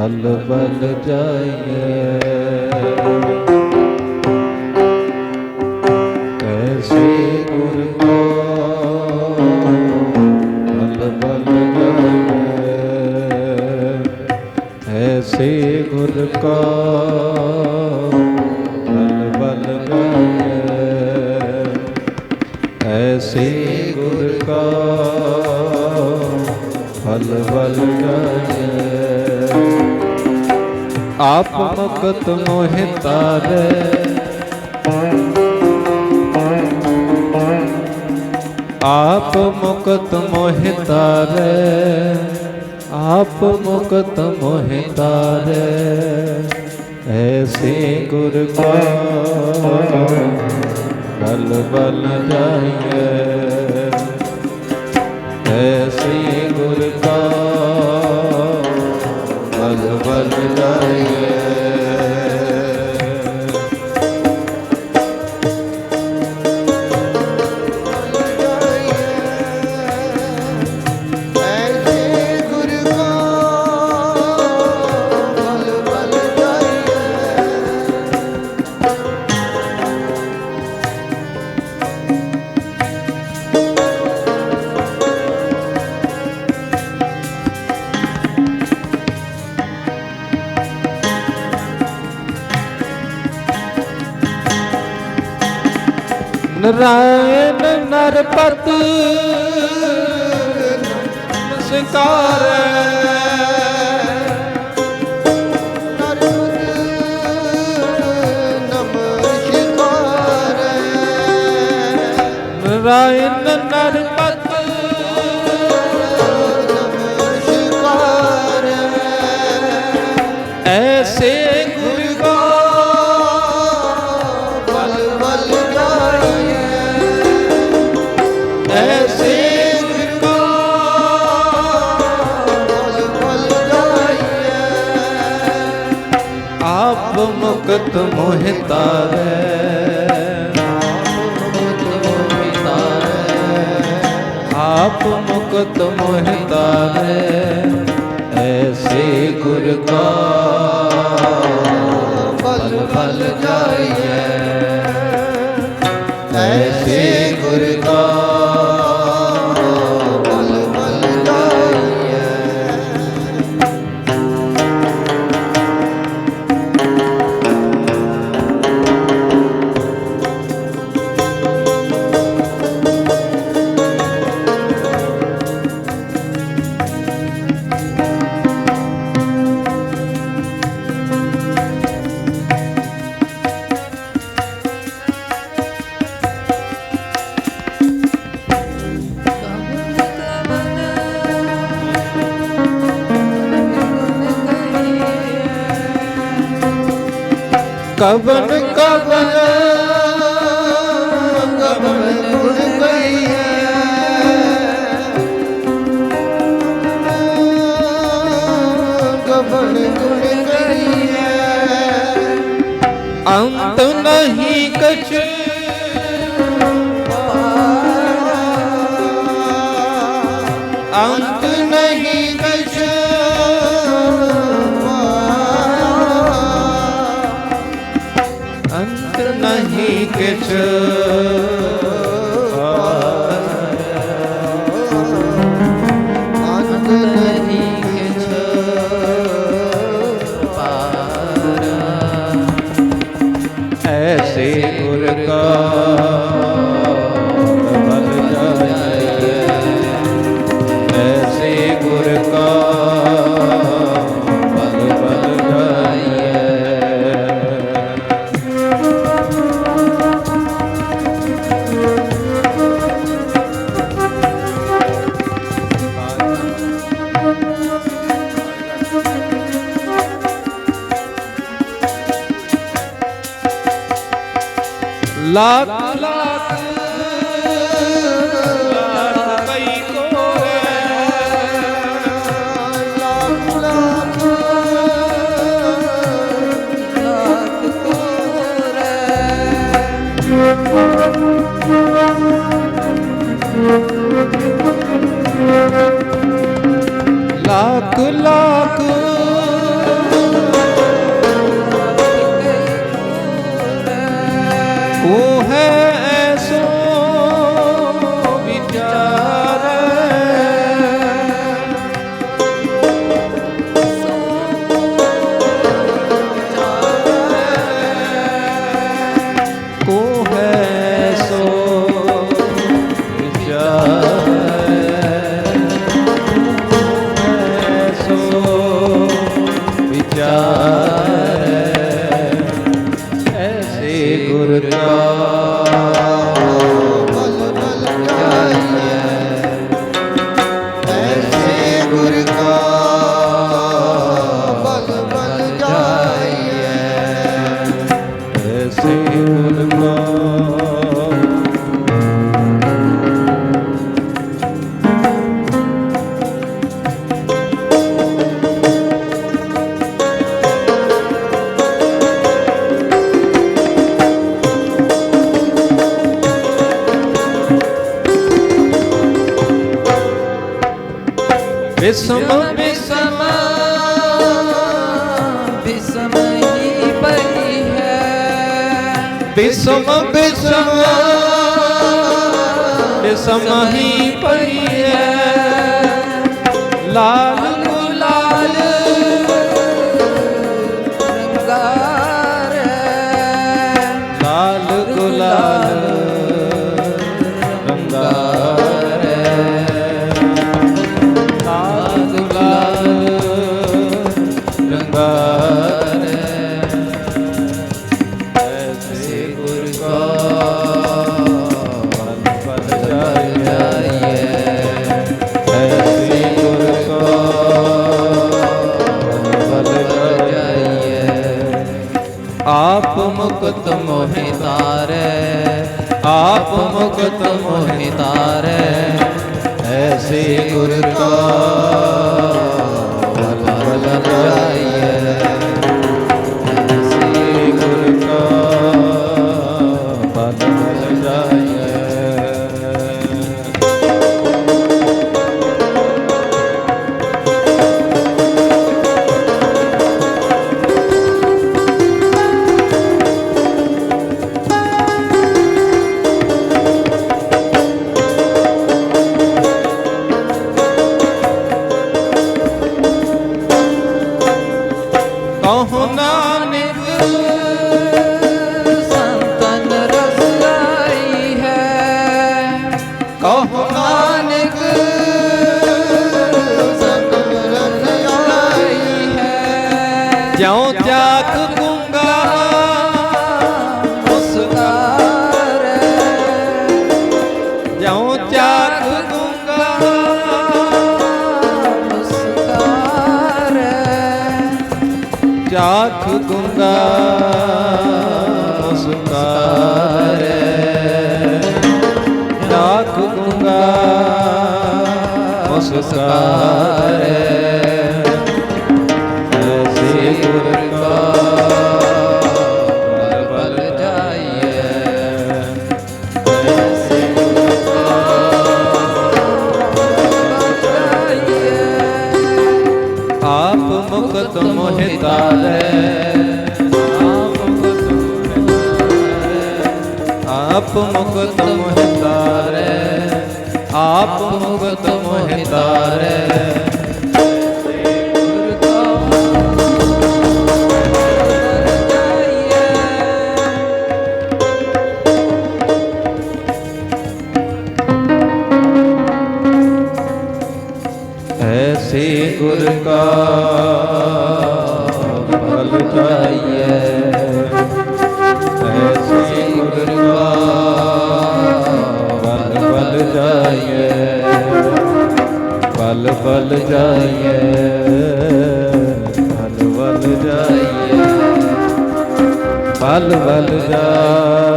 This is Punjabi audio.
ਬਲ ਬਲ ਜਾਈਏ। ਐਸੇ ਗੁਰ ਕੋ ਬਲ ਬਲ ਜਾਈਏ। ਐਸੇ ਗੁਰ ਕਾ ਬਲ ਬਲ ਜਾਈਏ। ਐਸੇ ਗੁਰ ਕਾ ਫਲ ਬਲ ਜਾਈਏ। ਆਪ ਮੁਕਤ ਮੋਹਿ ਤਾਰੇ ਆਪ ਮੁਕਤ ਮੋਹਿ ਤਾਰੇ ਆਪ ਮੁਕਤ ਮੋਹਿ ਤਾਰੇ ਐਸੇ ਗੁਰ ਕਾ ਬਲ ਬਲ ਜਾਈਏ ਨਰਾਇਣ ਨਰਪਤ। ਨਰਾਇਣ ਨਰਪਤ। ਐਸੇ ਮੁਕਤ ਮੋਹਿ ਤਾਰੈ। ਆਪ ਮੁਕਤ ਮੋਹਿ ਤਾਰੈ। ਐਸੇ ਗੁਰ ਕਾ ਬਲ ਬਲ ਜਾਈਐ। ਕਵਨ ਕਵਨ ਕਵਨ ਗੁਣ ਕਈਐ ਕਬਨ ਗੁਣ ਕਰੀਏ ਅੰਤ ਨਹੀਂ ਕਛ ਅੰਤ ਨਹੀਂ ਨਹੀਂ ਲਾਖ ਲਾਖ ਵਿਚਾਰੈ ਐਸੇ ਗੁਰ ਕਾ ਬਲ ਬਿਸਮ ਬਿਸਮ ਹੀ ਪਈ ਹੈ। ਬਿਸਮ ਬਿਸਮ ਬਿਸਮ ਹੀ ਪਈ ਹੈ। ਲਾਲ ਆਪ ਮੁਕਤ ਮੋਹਿ ਤਾਰੈ ਆਪ ਮੁਕਤ ਮੋਹਿ ਤਾਰੈ। ਐਸੇ ਗੁਰ ਕਾ ਬਲ ਬਲ ਜਾਈਐ ਜਿਉ ਜਾਤ ਗੁੰਗਾ ਮੁਸਕਾਰ ਜਿਉ ਜਾਤ ਗੁੰਗਾ ਮੁਸਕਾਰ ਜਾਤ ਗੁੰਗਾ ਮੁਸਕਾਰੇ ਆਪ ਮੁਕਤ ਮੋਹਿ ਤਾਰੈ ਆਪ ਮੁਕਤ ਮੋਹਿ ਤਾਰੈ ਗੁਰ ਕਾ ਬਲ ਜਾਈਐ ਐਸੇ ਬਲ ਬਲ ਜਾਈਏ ਬਲ ਬਲ ਜਾਈਏ ਬਲ ਬਲ ਜਾਈਐ